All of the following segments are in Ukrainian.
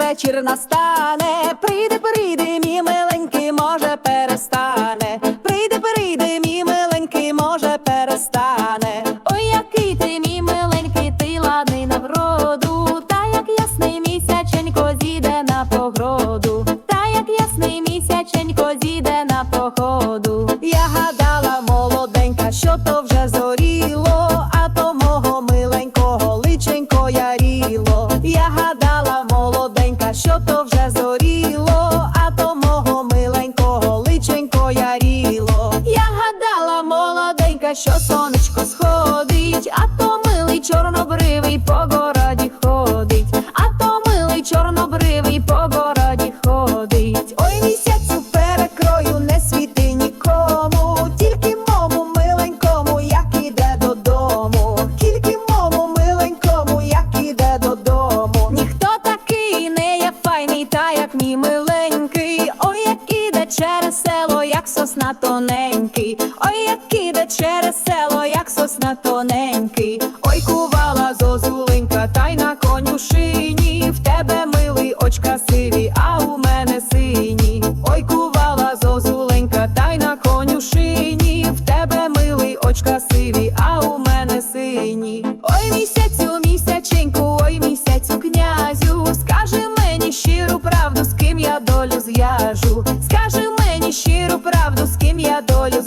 вечір настане. Прийде, прийде, мій миленький, може перестане. Прийде, прийде, мій миленький, може перестане. Ой, який ти, мій миленький, ти ладний на вроду, та як ясний місяченько зійде на погроду, та як ясний місяченько зійде на походу. Я гадала, молоденька, що то вже зоріло, а то мого миленького личенько яріло. Я гадала, що сонечко сходить, а то милий чорнобривий по городі ходить, а то милий чорнобривий по городі ходить. Ой, місяцю перекрою не світи нікому, тільки мому миленькому, як іде додому, тільки мому миленькому, як іде додому. Ніхто такий не є файний, та як мій миленький. Ой, як іде через село, як сосна тоненький. Ой, як іде через село, як сосна тоненький. Ой, кувала зозуленька, та й на конюшині. В тебе милий очка сиві, а у мене сині. Ой, кувала зозуленька, та й на конюшині. В тебе милий очка сиві, а у мене сині. Ой, місяцю, місяченьку, ой, місяцю, князю, скажи мені щиру правду, з ким я долю зв'яжу.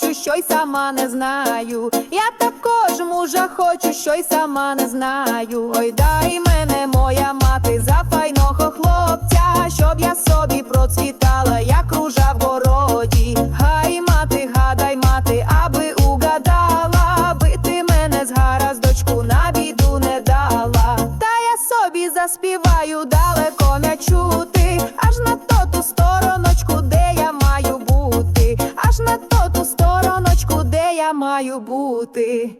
Хочу, що й сама не знаю. Я також мужа хочу, що й сама не знаю. Ой, дай мене, моя мати, за файного хлопця, щоб я собі процвітала, як ружа в городі. Гай, мати, гадай, мати, аби угадала, би ти мене з гараздочку на біду не дала. Та я собі заспіваю далеко не чути, аж на тоту стороночку, де маю бути.